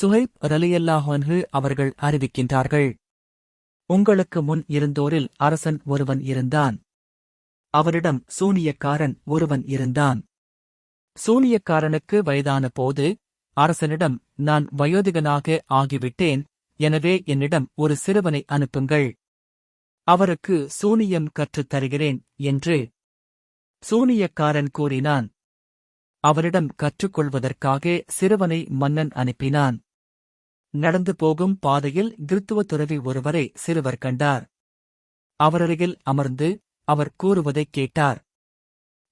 சுஹைப் ரலியல்லாஹன்ஹு அவர்கள் அறிவிக்கின்றார்கள். உங்களுக்கு முன் இருந்தோரில் அரசன் ஒருவன் இருந்தான். அவரிடம் சூனியக்காரன் ஒருவன் இருந்தான். சூனியக்காரனுக்கு வயதான போது அரசனிடம் நான் வயோதிகனாக ஆகிவிட்டேன் எனவே என்னிடம் ஒரு சிறுவனை அனுப்புங்கள். அவருக்கு சூனியம் கற்றுத் தருகிறேன் என்று சூனியக்காரன் கூறினான். அவரிடம் கற்றுக்கொள்வதற்காக சிறுவனை மன்னன் அனுப்பினான். நடந்து போகும் பாதையில் கிறித்துவ துறவி ஒருவரை சிறுவர் கண்டார். அவரருகில் அமர்ந்து அவர் கூறுவதைக் கேட்டார்.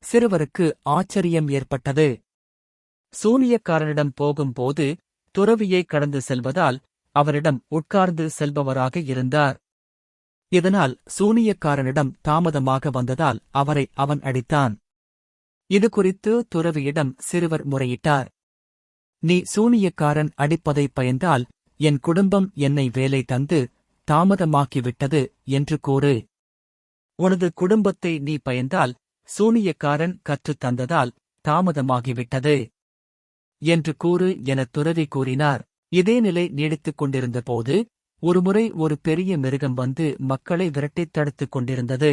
சிறுவருக்கு ஆச்சரியம் ஏற்பட்டது. சூனியக்காரனிடம் போகும்போது துறவியை கடந்து செல்வதால் அவரிடம் உட்கார்ந்து செல்பவராக இருந்தார். இதனால் சூனியக்காரனிடம் தாமதமாக வந்ததால் அவரை அவன் அடித்தான். இது குறித்து துறவியிடம் சிறுவர் முறையிட்டார். நீ சூனியக்காரன் அடிப்பதைப் பயந்தால் என் குடும்பம் என்னை வேலை தந்து தாமதமாக்கிவிட்டது என்று கூறு. உனது குடும்பத்தை நீ பயந்தால் சூனியக்காரன் கற்றுத் தந்ததால் தாமதமாகிவிட்டது என்று கூறு என துறவி கூறினார். இதே நிலை நீடித்துக் கொண்டிருந்தபோது ஒருமுறை ஒரு பெரிய மிருகம் வந்து மக்களை விரட்டித் தடுத்துக் கொண்டிருந்தது.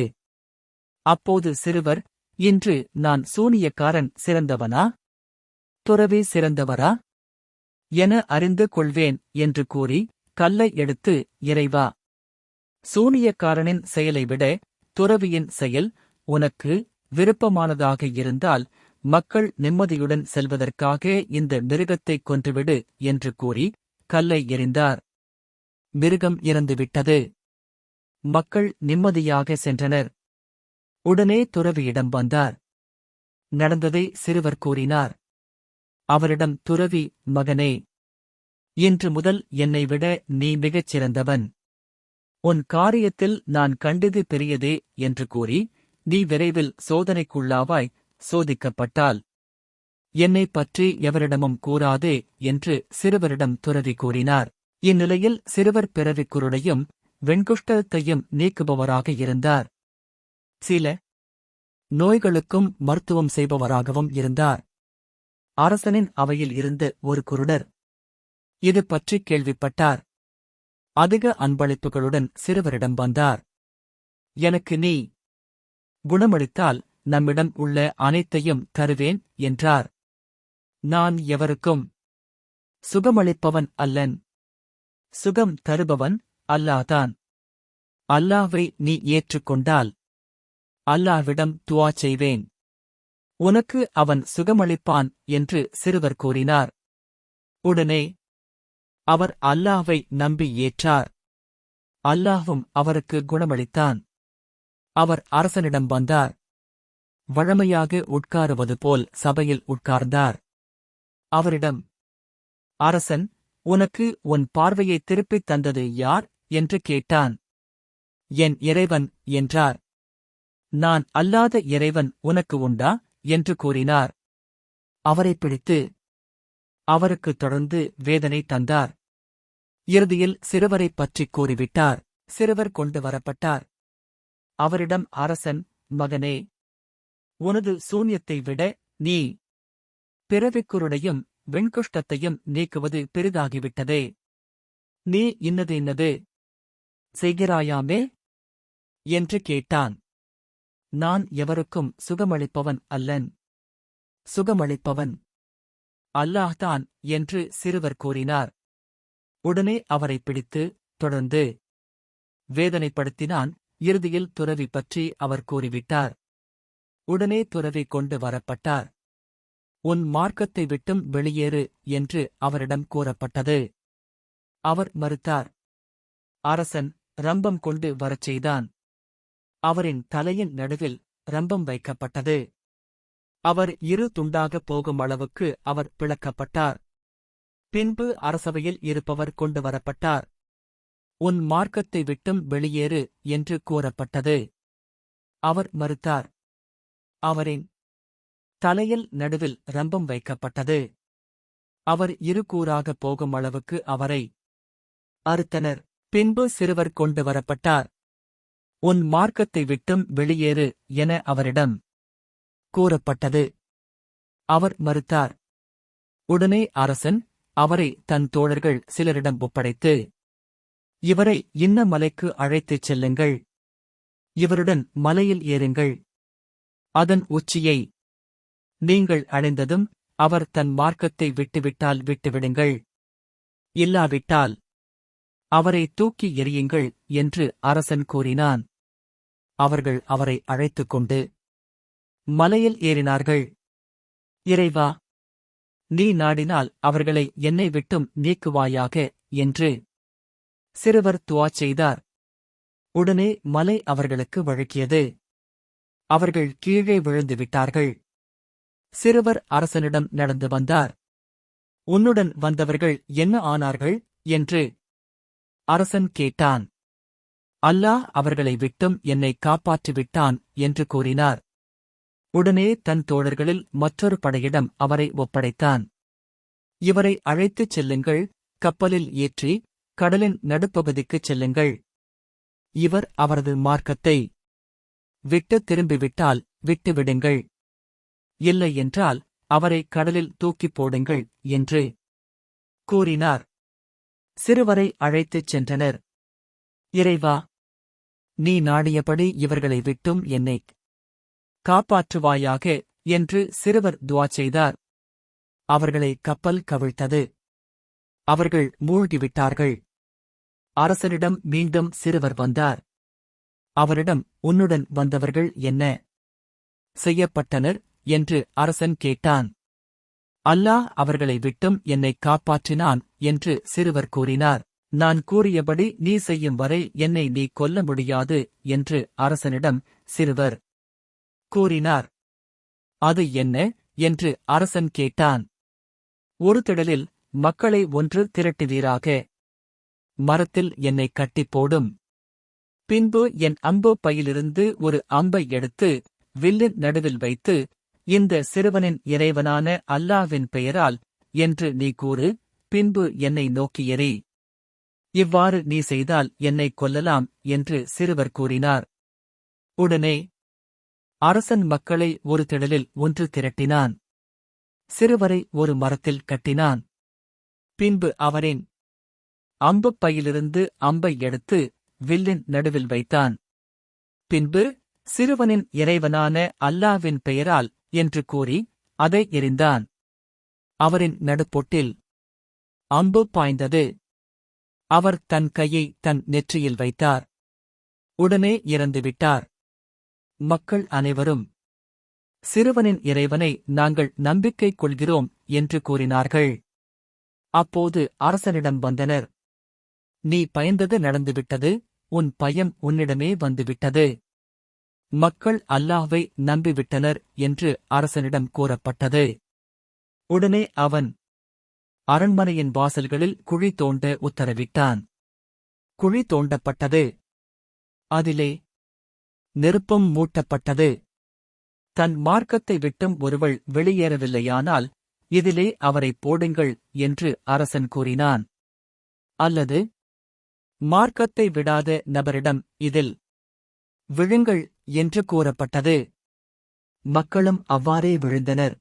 அப்போது சிறுவர் இன்று நான் சூனியக்காரன் சிறந்தவனா? துறவி சிறந்தவரா? என அறிந்து கொள்வேன் என்று கூறி கல்லை எடுத்து இறைவா சூனியக்காரனின் செயலை விட துறவியின் செயல் உனக்கு விருப்பமானதாக இருந்தால் மக்கள் நிம்மதியுடன் செல்வதற்காக இந்த மிருகத்தைக் கொன்றுவிடு என்று கூறி கல்லை எறிந்தார். மிருகம் இறந்துவிட்டது. மக்கள் நிம்மதியாக சென்றனர். உடனே துறவியிடம் வந்தார். நடந்ததை சிறுவர் கூறினார். அவரிடம் துறவி மகனே. இன்று முதல் என்னை விட நீ மிகச் சிறந்தவன். உன் காரியத்தில் நான் கண்டது பெரியதே என்று கூறி நீ விரைவில் சோதனைக்குள்ளாவாய் சோதிக்கப்பட்டால். என்னைப் பற்றி எவரிடமும் கூறாதே என்று சிறுவரிடம் துறவி கூறினார். இந்நிலையில் சிறுவர் பிறவிக் குருடையும் வெண்குஷ்டத்தையும் நீக்குபவராக இருந்தார். சில நோய்களுக்கும் மருத்துவம் செய்பவராகவும் இருந்தார். அரசனின் அவையில் இருந்த ஒரு குருடர். இது பற்றி கேள்விப்பட்டார். அதிக அன்பளிப்புகளுடன் சிறுவரிடம் வந்தார். எனக்கு நீ குணமளித்தால் நம்மிடம் உள்ள அனைத்தையும் தருவேன் என்றார். நான் எவருக்கும் சுகமளிப்பவன் அல்லன். சுகம் தருபவன் அல்லாதான் அல்லாவை நீ ஏற்றுக்கொண்டால். அல்லாவிடம் துவா செய்வேன். உனக்கு அவன் சுகமளிப்பான் என்று சிறுவர் கூறினார். உடனே அவர் அல்லாவை நம்பி ஏற்றார். அல்லாஹும் அவருக்கு குணமளித்தான். அவர் அரசனிடம் வந்தார். வழமையாக உட்காருவது போல் சபையில் உட்கார்ந்தார். அவரிடம் அரசன் உனக்கு உன் பார்வையை திருப்பித் தந்தது யார்? என்று கேட்டான். என் இறைவன் என்றார். நான் அல்லாத இறைவன் உனக்கு உண்டா? என்று கூறினார். அவரை பிடித்து அவருக்கு தொடர்ந்து வேதனை தந்தார். இறுதியில் சிறுவரைப் பற்றிக் கூறிவிட்டார். சிறுவர் கொண்டு வரப்பட்டார். அவரிடம் அரசன் மகனே உனது சூன்யத்தை விட நீ பிறவிக்குருடையும் வெண்குஷ்டத்தையும் நீக்குவது பெரிதாகிவிட்டதே. நீ இன்னது இன்னது செய்கிறாயாமே? என்று கேட்டான். நான் எவருக்கும் சுகமளிப்பவன் அல்லன். சுகமளிப்பவன். அல்லாஹ்தான் என்று சிறுவர் கூறினார். உடனே அவரை பிடித்து தொடர்ந்து வேதனைப்படுத்தினான் இறுதியில் துறவி பற்றி அவர் கூறிவிட்டார். உடனே துறவி கொண்டு வரப்பட்டார். உன் மார்க்கத்தை விட்டும் வெளியேறு என்று அவரிடம் கூறப்பட்டது. அவர் மறுத்தார். அரசன் ரம்பம் கொண்டு வரச் செய்தான். அவரின் தலையின் நடுவில் ரம்பம் வைக்கப்பட்டது. அவர் இரு துண்டாகப் போகும் அளவுக்கு அவர் பிளக்கப்பட்டார். பின்பு அரசவையில் இருப்பவர் கொண்டு வரப்பட்டார். உன் மார்க்கத்தை விட்டும் வெளியேறு என்று கூறப்பட்டது. அவர் மறுத்தார். அவரின் தலையில் நடுவில் ரம்பம் வைக்கப்பட்டது. அவர் இரு கூறாகப் போகும் அளவுக்கு அவரை அறுத்தனர். பின்பு சிறுவர் கொண்டு வரப்பட்டார். உன் மார்க்கத்தை விட்டும் வெளியேறு என அவரிடம் கூறப்பட்டது. அவர் மறுத்தார். உடனே அரசன் அவரை தன் தோழர்கள் சிலரிடம் ஒப்படைத்து இவரை இன்ன மலைக்கு அழைத்துச் செல்லுங்கள். இவருடன் மலையில் ஏறுங்கள். அதன் உச்சியை நீங்கள் அடைந்ததும் அவர் தன் மார்க்கத்தை விட்டுவிட்டால் விட்டுவிடுங்கள். இல்லாவிட்டால் அவரை தூக்கி எறியுங்கள் என்று அரசன் கூறினான். அவர்கள் அவரை அழைத்துக் கொண்டு மலையில் ஏறினார்கள். இறைவா நீ நாடினால் அவர்களை என்னை விட்டும் நீக்குவாயாக என்று சிறுவர் துவா செய்தார். உடனே மலை அவர்களுக்கு வழங்கியது அவர்கள் கீழே விழுந்து விட்டார்கள். சிறுவர் அரசனிடம் நடந்து வந்தார். உன்னுடன் வந்தவர்கள் என்ன ஆனார்கள்? என்று அரசன் கேட்டான். அல்லாஹ் அவர்களை விட்டும் என்னை காப்பாற்றிவிட்டான் என்று கூறினார். உடனே தன் தோழர்களில் மற்றொரு படையிடம் அவரை ஒப்படைத்தான். இவரை அழைத்துச் செல்லுங்கள் கப்பலில் ஏற்றி கடலின் நடுப்பகுதிக்குச் செல்லுங்கள். இவர் அவரது மார்க்கத்தை விட்டு திரும்பிவிட்டால் விட்டுவிடுங்கள். இல்லை என்றால் அவரை கடலில் தூக்கிப் போடுங்கள் என்று கூறினார். சிறுவரை அழைத்துச் சென்றனர். இறைவா நீ நாடியபடி இவர்களை விட்டும் என்னை காப்பாற்றுவாயாக என்று சிறுவர் துவா செய்தார். அவர்களை கப்பல் கவிழ்த்தது. அவர்கள் மூழ்கிவிட்டார்கள். அரசனிடம் மீண்டும் சிறுவர் வந்தார். அவரிடம் உன்னுடன் வந்தவர்கள் என்ன செய்யப்பட்டனர்? என்று அரசன் கேட்டான். அல்லாஹ் அவர்களை விட்டும் என்னை காப்பாற்றினான் என்று சிறுவர் கூறினார். நான் கூறியபடி நீ செய்யும் வரை என்னை நீ கொல்ல முடியாது என்று அரசனிடம் சிறுவர் கூறினார். அது என்ன? என்று அரசன் கேட்டான். ஒரு திடலில் மக்களை ஒன்று திரட்டுவீராக. மரத்தில் என்னை கட்டிப் போடும். பின்பு என் அம்பு பையிலிருந்து ஒரு அம்பை எடுத்து வில்லின் நடுவில் வைத்து இந்த சிறுவனின் இறைவனான அல்லாவின் பெயரால் என்று நீ கூறு பின்பு என்னை நோக்கி எறி இவ்வாறு நீ செய்தால் என்னை கொல்லலாம் என்று சிறுவர் கூறினார். உடனே அரசன் மக்களை ஒரு திடலில் ஒன்று திரட்டினான். சிறுவரை ஒரு மரத்தில் கட்டினான். பின்பு அவரின் அம்புப் பையிலிருந்து அம்பை எடுத்து வில்லின் நடுவில் வைத்தான். பின்பு சிறுவனின் இறைவனான அல்லாவின் பெயரால் என்று கூறி அதை எறிந்தான். அவரின் நடுப்பொட்டில் அம்பு பாய்ந்தது. அவர் தன் கையை தன் நெற்றியில் வைத்தார். உடனே இறந்துவிட்டார் மக்கள் அனைவரும் சிறுவனின் இறைவனை நாங்கள் நம்பிக்கை கொள்கிறோம் என்று கூறினார்கள். அப்போது அரசனிடம் வந்தனர். நீ பயந்தது நடந்துவிட்டது உன் பயம் உன்னிடமே வந்துவிட்டது. மக்கள் அல்லாஹ்வை நம்பிவிட்டனர் என்று அரசனிடம் கூறப்பட்டது. உடனே அவன் அரண்மனையின் வாசல்களில் குழி தோண்ட உத்தரவிட்டான். குழி தோண்டப்பட்டது. அதிலே நெருப்பும் மூட்டப்பட்டது. தன் மார்க்கத்தை விட்டும் ஒருவள் வெளியேறவில்லையானால் இதிலே அவரை போடுங்கள் என்று அரசன் கூறினான். அல்லது மார்க்கத்தை விடாத நபரிடம் இதில் விழுங்கள் என்று கூறப்பட்டது. மக்களும் அவ்வாறே விழுந்தனர்.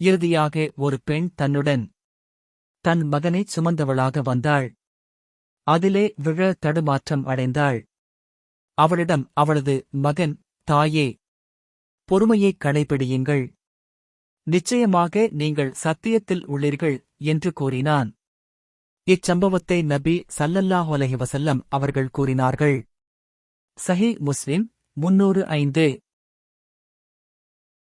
இறுதியாக ஒரு பெண் தன்னுடன் தன் மகனைச் சுமந்தவளாக வந்தாள். அதிலே விழ தடுமாற்றம் அடைந்தாள். அவளிடம் அவளது மகன் தாயே பொறுமையைக் கடைபிடியுங்கள் நிச்சயமாக நீங்கள் சத்தியத்தில் உள்ளீர்கள் என்று கூறினான். இச்சம்பவத்தை நபி சல்லல்லாஹு வசல்லம் அவர்கள் கூறினார்கள். சஹி முஸ்லிம் முன்னூறு ஐந்து.